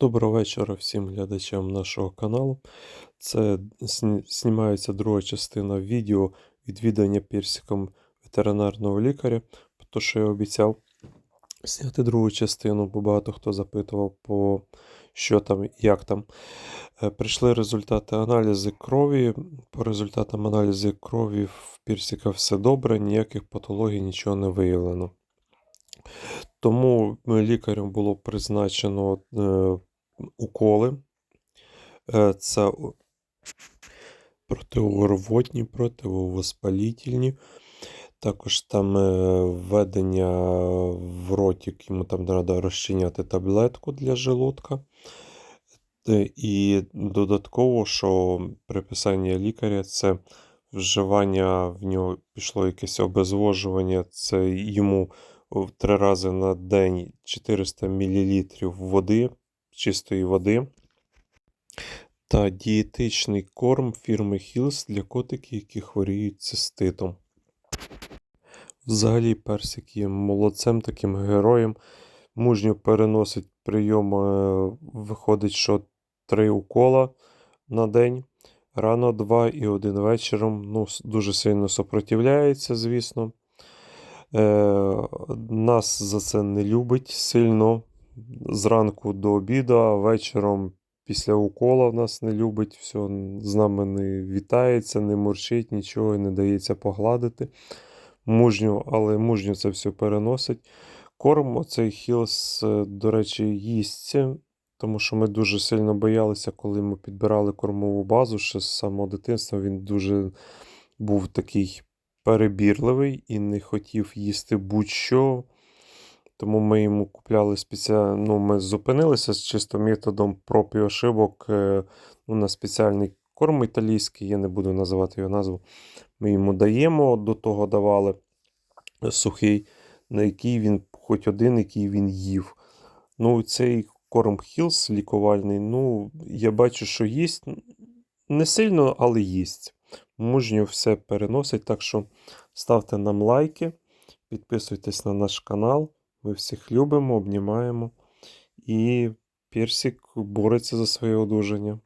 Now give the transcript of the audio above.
Доброго вечора всім глядачам нашого каналу. Це знімається друга частина відео відвідання персиком ветеринарного лікаря. То, що я обіцяв зняти другу частину, бо багато хто запитував, по що там, як там. Е, Прийшли результати аналізи крові. По результатам аналізу крові в персика все добре, ніяких патологій, нічого не виявлено. Тому е, лікарем було призначено е, уколи. Е, Це протиорвотні, противовоспалітельні. Також там е, введення в ротик, йому там треба розчиняти таблетку для желудка. Е, І додатково, що приписання лікаря це вживання, в нього пішло якесь обезвожування, це йому три рази на день 400 мл води, чистої води. Та дієтичний корм фірми Hills для котиків, які хворіють циститом. Взагалі, персик є молодцем, таким героєм. Мужньо переносить прийом, е, виходить, що три укола на день. Рано два і один вечором. Ну, дуже сильно сопротивляється, звісно. Е, нас за це не любить сильно. Зранку до обіду, вечором після укола в нас не любить. Все, з нами не вітається, не мурчить, нічого не дається погладити. Мужньо, але мужньо це все переносить. Корм, оцей Хілс, е, до речі, їсться, тому що ми дуже сильно боялися, коли ми підбирали кормову базу. Ще з самого дитинства він дуже був такий перебірливий і не хотів їсти будь-що. Тому ми йому купляли спеціально. Ну, ми зупинилися з чисто методом проб і ошибок е, ну, на спеціальний корм італійський, я не буду називати його назву. Ми йому даємо, до того давали сухий, на який він, хоч один, який він їв. Ну, цей корм Hills лікувальний, ну, я бачу, що їсть не сильно, але їсть. Мужньо все переносить, так що ставте нам лайки, підписуйтесь на наш канал. Ми всіх любимо, обнімаємо. І Персик бореться за своє одужання.